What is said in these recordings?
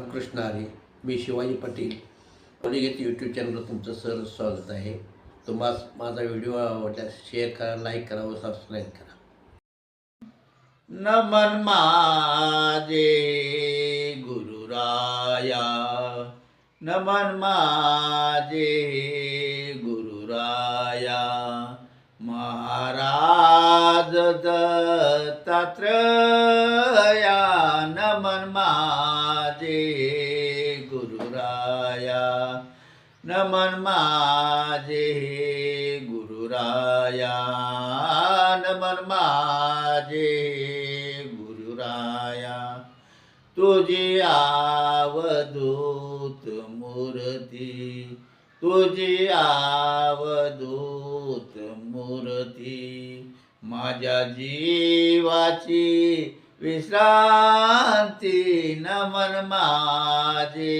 रामकृष्ण आरे मी शिवाजी पाटील. कोलिगेत यूट्यूब चॅनलवर तुमचं सर स्वागत आहे. तुम्हाला माझा व्हिडिओ आवडल्यास शेअर करा लाईक करा व सबस्क्राईब करा. नमन माझे गुरुराया नमन माझे दत्तात्रया नमन माझे गुरुराया। नमन माझे गुरुराया। नमन माझे गुरुराया। तुझी आवधूत मूर्ती। तुझी आवधूत मूर्ती। माझ्या जीवाची विश्रांती नमन माझे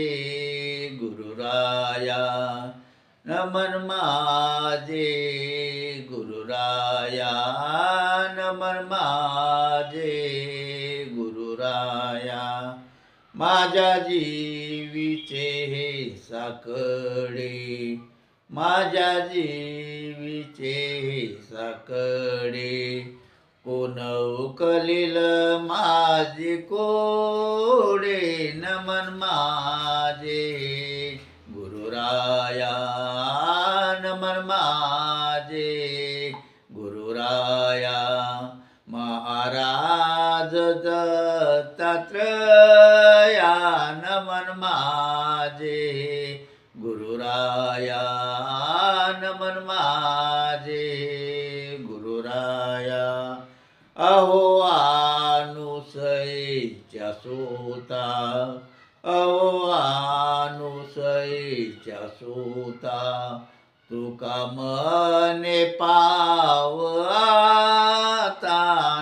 गुरुराया नमन माझे गुरुराया नमन माझे गुरुराया माझ्या जीवीचे हे साकडे माझ्या जीवीचे हे साकडे कोण उकलील माझे कोडे नमन माझे. गुरुराया नमन माझे. गुरुराया महाराज दत्तात्रया नमन माझे. गुरुराया नमन माझे गुरुराया अहो अनुसईच्या सोता अहो अनुसईच्या सोता तुका मने पावता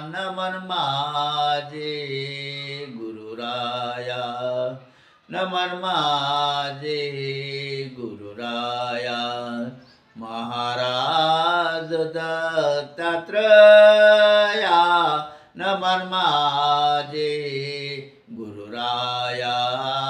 नमन मा नमर्मादे गुरुराय महाराज दत्तात्रया. नमर्मादे गुरुराया